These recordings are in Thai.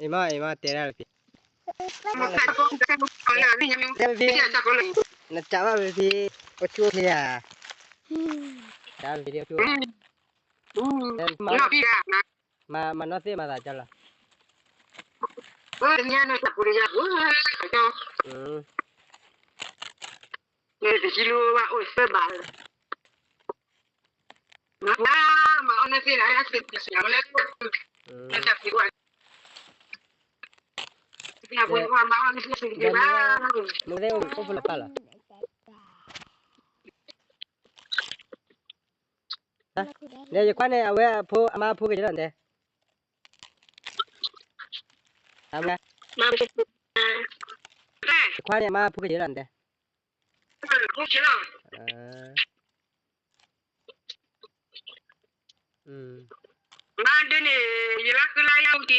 Ima, ima, tera alpi. Nak cawa baby, ocu ni ya. Cawa baby ocu. Ma, ma nasi ma dah jalan. Oh, ni ada nak kuliah. Hmm. Ini kilo wa usbal. Nah, ma nasi ada sedikit. Yang lain, kita kuliah. Ya, pues mamá, no veo un poco la pala. Nè, giờ quan này à, về phu, mà phu cái gì đó Làm nghe. Quan này mà phu cái gì đó nè. Ừ. Mà đứa này, giờ cứ lai nhau tí?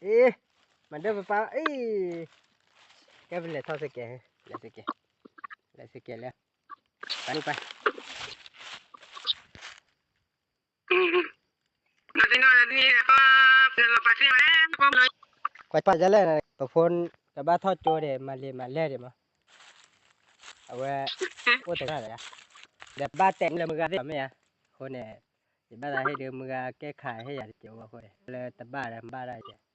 Ê, mình đâu phải phá. Ê. Cái bên này thôi sẽ kìa. Lại sẽ kìa. Lại sẽ kìa lên. Bắn đi bay. quay tay ra lên này có phun cái ba thoát chua để mà liền mà lê để mà ở ô tưởng là để ba tẹn là mưa đấy mày à hôm nay thì ba đã hay đưa mưa cái khay hết là chịu mà hôm nay là tập ba là ba đây chứ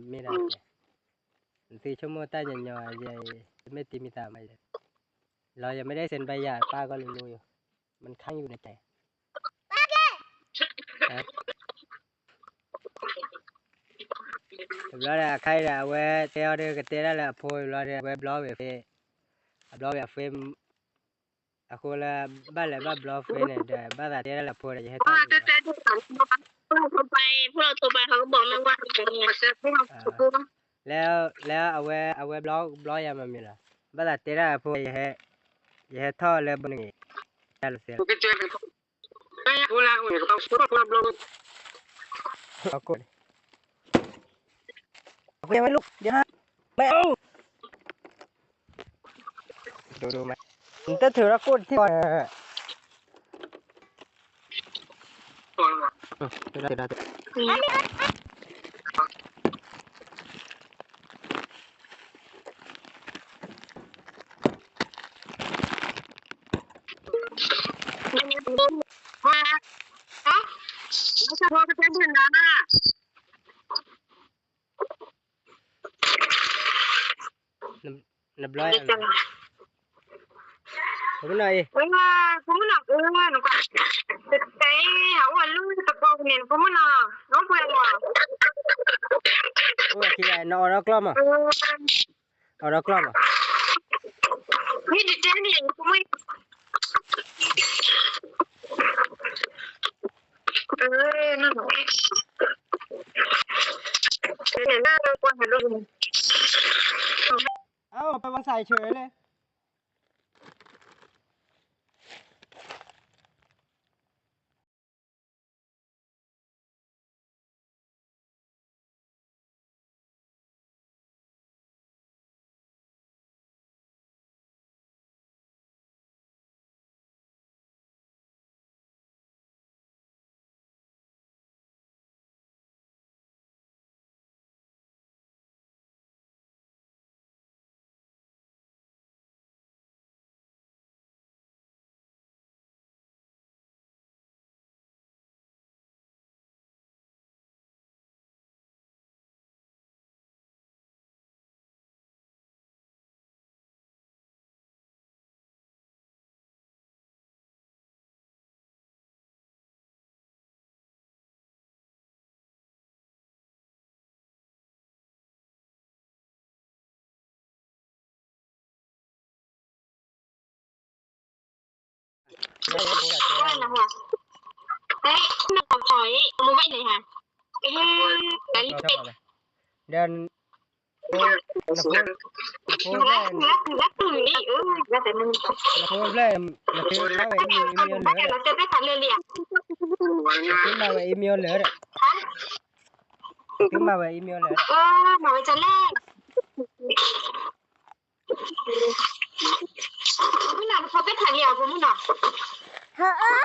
นไม่ได้เจ้สี่ชั่วโมงใต้ยันยอใหญ่ไม่ตีมีตาไม่เลยเรายังไม่ได้เซ็นใบหย่าป้าก็รู้อยู่ มันค้างอยู่ในใจฮะ blog là khai là we theo đi cái tên là phôi lo đi we blog về phê blog về phê à cô là ba là ba blog phê này để ba là tên là phôi là gì hết เพราะว่าจะจะจะสั่งพ วกเราโทรไปพวกเราโทรไปเขาก็บอกไม่ว่าจะมีเซ็ตพวกเราพวกแล้วแล้วเอาไว้เอาไว้ blog blog ยังไม่มีละ ba là tên là phôi gì hết gì hết thọ เลยบนนี้ là sẽ ก็เจอกันไม่พวกเราเราพวกเราเราเอา cô cô ยังไม่ลุกเดี๋ยวนะไม่เอาดูดูไหมมันจะถือว่ากูที่ก่อน Ờ, ra, ra, ra. Nabloy. Cũng này. Cũng cũng là cũng là nó cái hậu là luôn nền cũng nó nó quên mà ủa thì là nó nó clom à? Ờ, nó à? nó clom à? Đi đi trên nền cũng mới ơi nó nó nền nó quên rồi luôn. À, bà băng xài chơi lên đấy nó còn thỏi nó vậy này hả cái cái nên email nữa đấy. Cứ mà về email nữa. Ờ, mà về cho lên. อ้ยรักรักรักนี่เออแล้วแต่มึงเราพูดเลยเราคือมาไว้อีเมลเหลือเราจะได้ขันเรียคือมาไว้อีเมลเหลือคือมาไว้อีเมลเหลือเออมาไว้จะแรกมึงน่ะเขาไปถ่ายเรียกมึงน่ะเธอเออ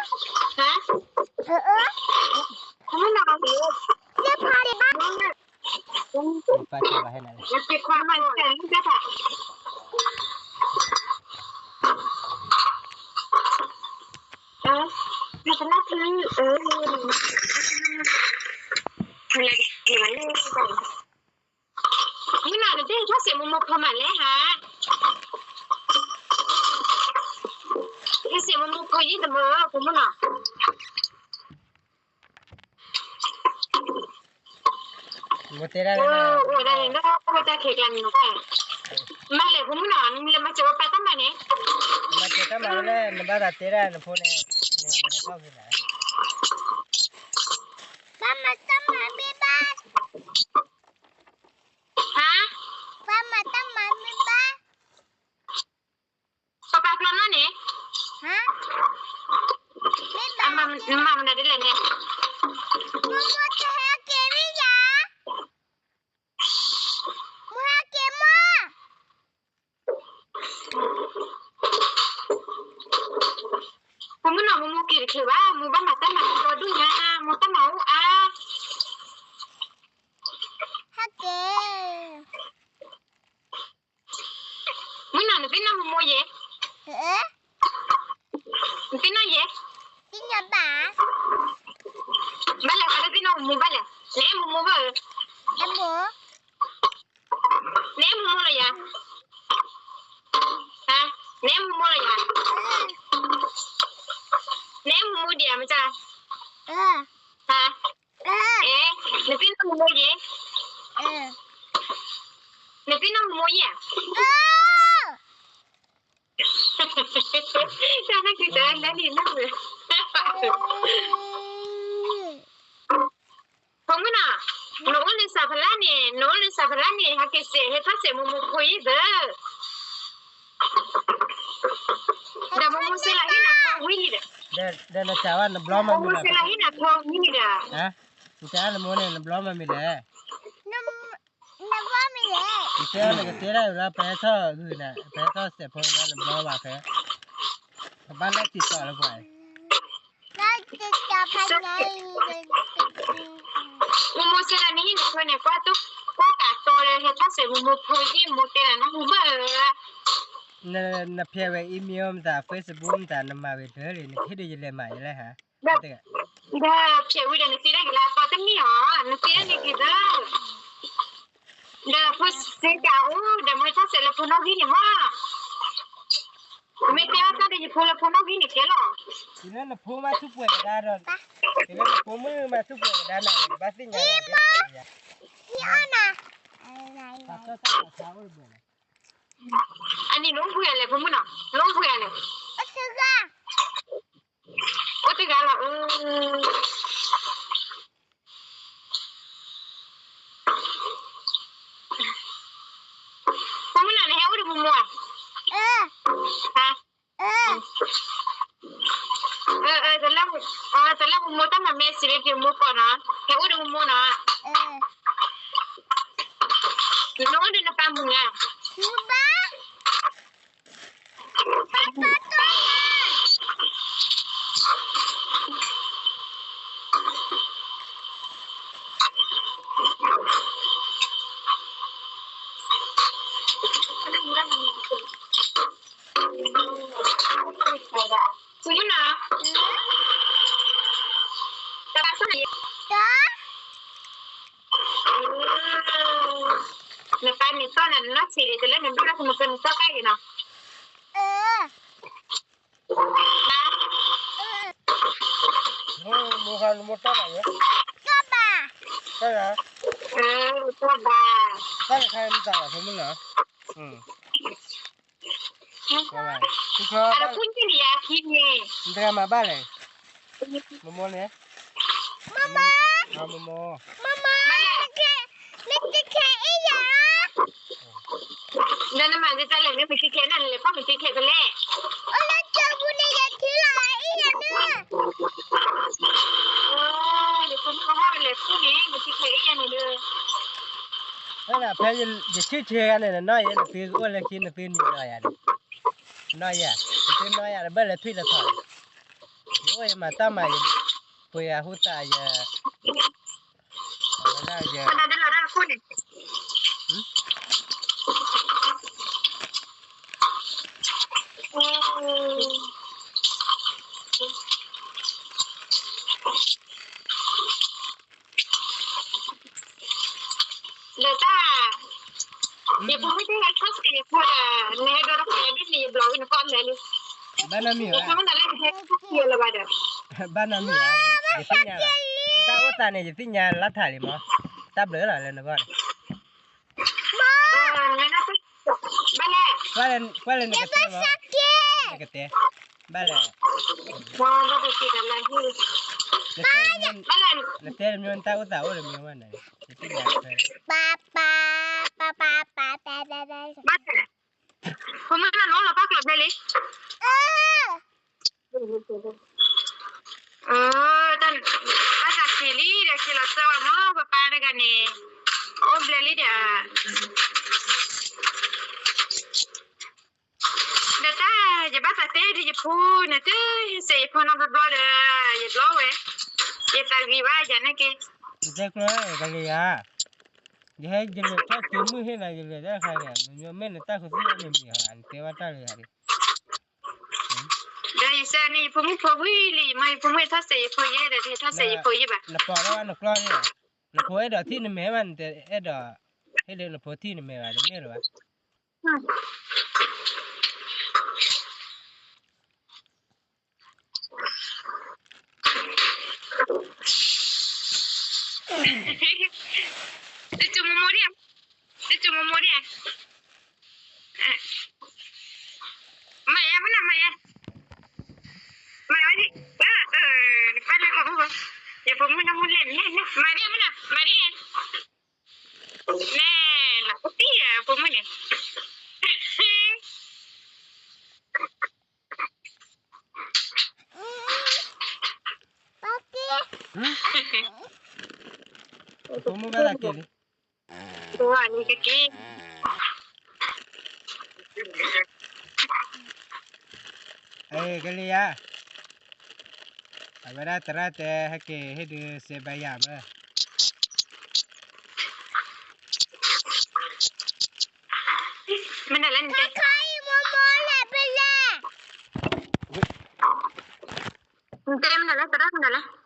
ฮะเธอเออมึงน่ะเจ้าพาเด็กบ้านป้าชอบให้ไหนมันเป็นความมั่นใจจ้ะค่ะเออมันจะน่าซื้อเอออะไรดีมันเลยมึงน่ะเดี๋ยวถ้าเสียมุมมุกพอมันเลยฮะถ้าเสียมุมมุกพอยี่แต่เมื่อกูมึงน่ะ โมเตได้โอ้เลยโอ้ได้แล้วก็จะเขกันหนูแต่มาเลยกูมึงน่ะมึ circle ba mu ba mata na to dunya ah, mu mau Ờ. Hả? Ờ. Ê, mày biết nó mua gì? Ờ. Mày biết nó mua gì à? Sao nó cứ tới nó đi nó rồi. Không có nào. Nó lên sạp lá nè, nó lên sạp lá nè, hả cái xe hết phát xe mua mua quý đó. Đã mua lại? wira da na chawa na bloma mi la ko hina ko wira ha cha na mo na bloma mi la na na bloma mi la ite na ke tera la cái tho hu na pa tho cái po na na bloma ke ba la ti so la ko ai na ti cha pa na mo se la ni ni ko ne ko tu ko ka to le he ta se mo pro ji mo cái na hu ba นจ้าว่านบล้อมมุมันมุมีเสเลยลาให้น่ะทองวิเด้อฮะจ้าละโมเนี่ยบล้อมมันมีเลยน้ำน้ำว่ามีเลยเจ้าเลยก็เจ้าได้แล้วแพ้ท่อคือน่ะแพ้ท่อเสียพงแล้วบล้อว่าแพ้บ้านแรกติดต่อแล้วไปน่าจะจับภายในเลยมุมุเสลานี่น่ะคนเนี่ยก็ตุ๊กก็กะโตเลยเฮ็ดภาษามุมุคุยมุเตลานะหูเบ้อน่ะน่ะเพียงอีเมลแต่เฟซบุ๊กแต่นำมาเวทเลยนี่คิดได้ยังไงเลยฮะแบบเด็กเด้อเพียวิเด้อนี่สิได้กลาปอตมีหรอนี่สิได้นี่เด้อเด้อพุสิกาอูเด้อมื้อถ้าเสร็จแล้วพุ่นเอาวินี่ว่าไม่เตี้ยก็ได้พุ่นแล้วพุ่นเอาวินี่เกลอทีนั้นพูมาทุกเวลาดอนทีนั้นพูมือมาทุกเวลาหน่อยบ้าสิ่งอย่างเงี้ยพี่อ้อนะอะไรตัดก็ตัดเช้าเลยอันนี้ลุงเพื่อนเลยพุ่นมื้อน่ะลุงเพื่อนเลยก็ซื้อค่ะโอ้ติกาละเออพุ่นมื้อน่ะ ให้เอาดิพุ่นมั่วเออฮะเออเออเออจะเล่าเออจะเล่าพุ่นมั่วตั้งมาเมสิเลยพุ่นมั่วก่อนนะให้เอาดิพุ่นมั่วนะ เออ น้องดินะปามึงอะ มูบ้าป้าตัวตัว คุณนะจะไปที่ไหน ตัว ในการมีต้นนั้นนักสีจะเล่นเป็นพี่นักมันเป็นต้นใกล้กันเนาะเออนะเออมูมูคันมูต้นอะไรก็บ้าก็เหรอเออตัวบาก็ใครมันสั่งอะผมมึงเหรออืมว่าไงคือเขาอะไรคุณที่นี่ยาคิดนี่มันจะมาบ้านเลยโมโมเนี่ยมามาเอาโมโมมาม सांगितलं चालेल मी पिशी खेळ आणले पण पिशी खेळले मला चाबूने घेतली आई यानं ओले पण खवाले कुणी पिशी खेळ यानं ना फिर जिसकी ठेगा ने ना ये फिर वो लेकिन ना फिर नहीं ना यार ना यार फिर ना यार बल फिर लगा वो ये माता माय पुया होता है ये ना ये banami wa banami wa jipinya la ta ota ne jipinya la thali ma ta blur la le na ban Vale. Vale, vale ne kete ma. Ne kete. Vale. Mo ga ko ti la hi. Vale. Le te mi on ta ota ore mi wana. Papa, papa, papa, papa, papa. Pomyna Lola bakla böyle. Ee, tan asa keli de kila sawa mo papana gane. O bleli de. Data je bata te de pu ne te se pu no blo de je blowe. Je ta viva ya ne ke. Je klo galia. Jehe jeme ta kemu he na jele da khaya. Nyo me na ta khosi me mi han te wa ta le hari. Dai sa ni pumu pumu li mai pumu ta se po ye da te ta se po ye ba. Na pa wa na kla ni. Na po e da ti ni me man te e da he le na po ti ni me wa me lo wa. Hehehe De hecho, me moría. De hecho, me moría. Maya, mana maya. Maya, ah, eh, pala ko ba? Ya po muna muna, nana. Maria muna, Maria. Nana, kutia po muna. Papi. ¿Cómo me da aquel? ตัวนี้ก็กินเอ้ยกะเลียเอาไว้ได้ตระแต่ให้เกให้ดูเซบายามเออ มันอะไรนี่ะเปล่ Ustedes me la lavan, อะไร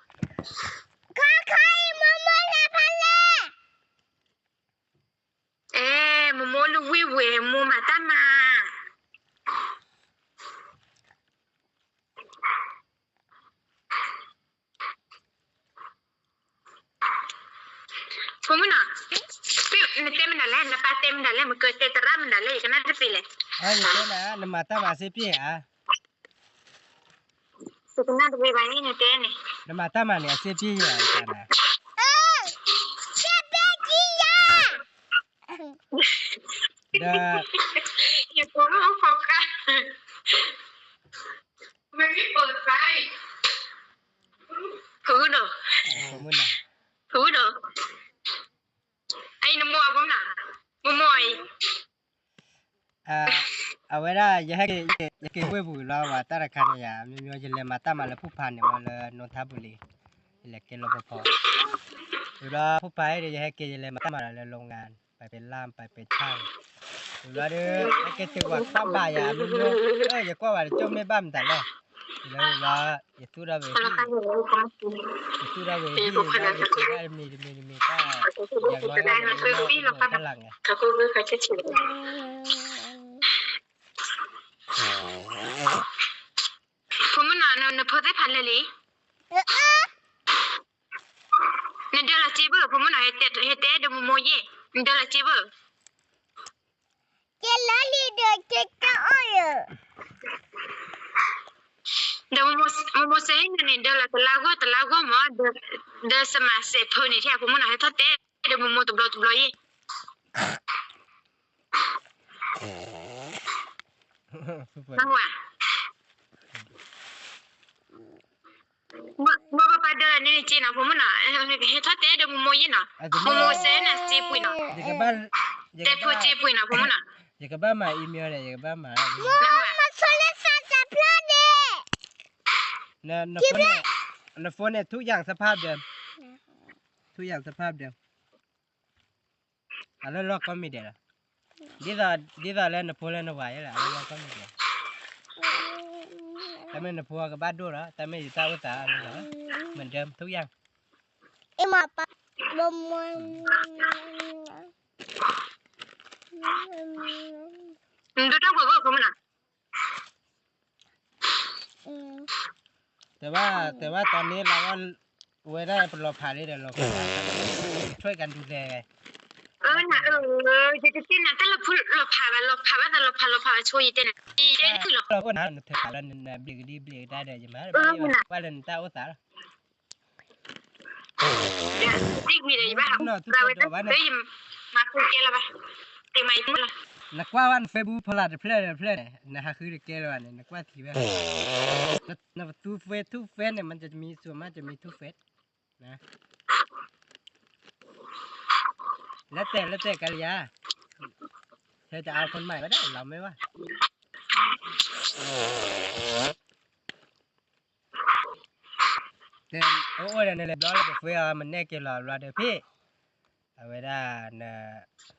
wewe mumatama kumuna pi tem na le na pa tem na le mko te tram na le kana te pile ha ye na na mata ma se pi ha to kana de bai ni te ni na mata ma ni se pi ya kana Да. Не помню пока. Мы не понимаем. Пуно. Пуно. Пуно. ไอ้น้ำมัวผมน่ะมัวมอยอ่าเอาไว้ได้อย่าให้อย่าเก็บไว้บุลาว่าตาคันอย่ยมีมีจะเลยมาตามาแล้วผู้พันเนี่ยมาเลยนนทบุรีเล็กเกลอพอบุลาผู้ไปเดี๋ยวจะให้เกจะเลยมาตามาแล้วโรงงานไปเป็นล่ามไปเป็นช่าง Lalu pakai sebuah sampah ya. Eh, ya kau ada cuma bam tak lah. Lalu lah, itu dah beri. Itu dah beri. Itu dah mili mili mili. Yang lain itu telang ya. Kau buka kecil. Kamu nak nak nampak apa lagi? Nanti lah cibu, kamu nak hete hete demu moye. Nanti lah cibu. Dah umur saya ni dah lah telaga telaga mah dah dah semasa pun ni aku mana hati teh dah umur tu belau tu belau ye. Tahu ah? Ba ba pada ni ni cina pun mana hati teh dah umur ye na umur saya na cepu na. Cepu cepu na pun mana. ซนะจีปุยน่ะ jaga ban เต jaga ปุจีปุยน่ะผมมันน่ะ jaga ban ma email dia jaga ban ma. นั่งว่ะมาโซเลซ่าจับพลาดเด้ Na na phone เนี่ย na phone เนี่ยทุกอย่างสภาพเดิม ทุกอย่างสภาพเดิมอะไรล็อกก็ไม่ได้ละดีดาดีดาเล่นนะพูเล่นนะวายละอะไรล็อกก็ไม่ได้แต่ไม่นะพูกับบ้านดูแล้วแต่ไม่อยู่ตาอุตาอะไรละเหมือนเดิมทุกอย่างไอหมาปะบมมันดูต้องบ่บ่ผมมัน দুটো করবো কমে না แต่ว่าแต่ว่าตอนนี้เราก็เวลาเราผ่านด้เราก็ช่วยกันดูแลเออนะเออจะจะเต้นนะแต่เราพูดเราผ่านเราผ่านแต่เราผ่านเราผ่านช่วยเต้นนะเต้นคือเราเราก็นะเธอผ่านแล้วนะเบรกดีเบรกได้เลยใช่ไหมเออนะว่าเรื่องาอุตส่าห์เนี่ยติ๊กมีอะไรบ้างเราไปเต้นมาคุยกันแล้วไป นี่ยนักว่าทีแบบนับทูเฟสทูเฟสเนี่ยมันจะมีส่วนมากจะมีทูเฟสนะแล้วแต่แล้วแต่กันยาเธอจะเอาคนใหม่ก็ได้เราไม่ว่าเดินโอ้ยเนี่ยเลยบล็อกแล้วเฟียมันแน่เกลอรอเดี๋ยวพี่เอาไว้ได้นะเอาไว้พี่กันเลยร้อนแล้วก็เฟื่อมันแน่เกี่ยวกับเอาอย่างงงเลยแล้วพี่เอาไว้ได้นี่เวโมเอาไว้ได้เนี่แหละ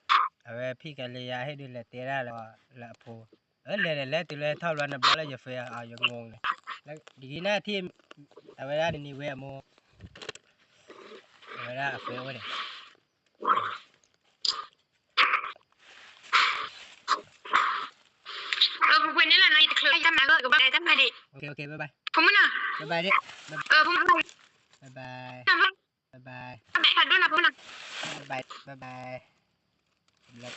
นายเคยทำมาก็กับอะไรทำมาดิโอเคโอเคบ๊ายบายผมมันอะบ๊ายบายดิเออผม black